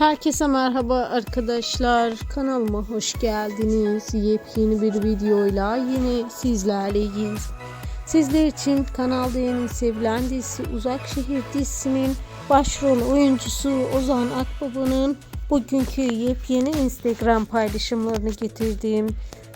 Herkese merhaba arkadaşlar. Kanalıma hoş geldiniz. Yepyeni bir videoyla yine sizlerleyiz. Sizler için kanalda yeni sevilen dizisi Uzak Şehir dizisinin başrol oyuncusu Ozan Akbaba'nın bugünkü yepyeni Instagram paylaşımlarını getirdim.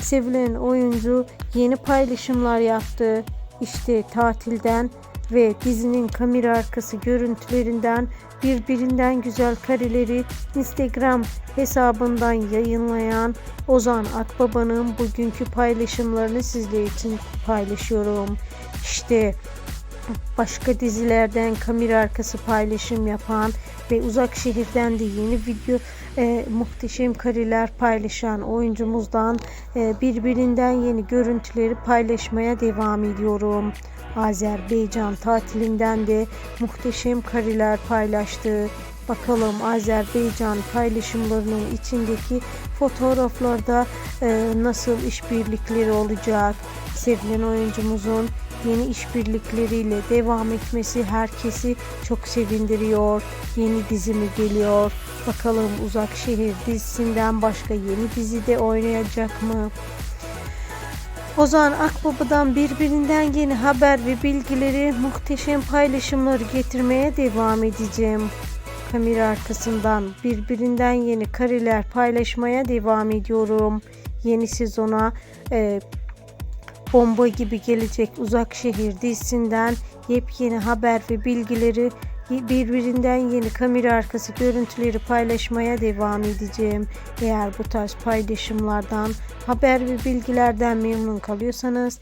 Sevilen oyuncu yeni paylaşımlar yaptı. İşte tatilden ve dizinin kamera arkası görüntülerinden birbirinden güzel kareleri Instagram hesabından yayınlayan Ozan Akbaba'nın bugünkü paylaşımlarını sizler için paylaşıyorum. İşte başka dizilerden kamera arkası paylaşım yapan ve uzak şehirden de yeni video e, muhteşem kareler paylaşan oyuncumuzdan e, birbirinden yeni görüntüleri paylaşmaya devam ediyorum. Azerbaycan tatilinden de muhteşem kareler paylaştı. Bakalım Azerbaycan paylaşımlarının içindeki fotoğraflarda e, nasıl işbirlikleri olacak? Sevilen oyuncumuzun yeni işbirlikleriyle devam etmesi herkesi çok sevindiriyor. Yeni dizimi geliyor. Bakalım Uzak Şehir dizisinden başka yeni dizide oynayacak mı? Ozan Akbaba'dan birbirinden yeni haber ve bilgileri muhteşem paylaşımları getirmeye devam edeceğim. Kamera arkasından birbirinden yeni kareler paylaşmaya devam ediyorum. Yeni sezona e, bomba gibi gelecek Uzak Şehir dizisinden yepyeni haber ve bilgileri birbirinden yeni kamera arkası görüntüleri paylaşmaya devam edeceğim. Eğer bu tarz paylaşımlardan, haber ve bilgilerden memnun kalıyorsanız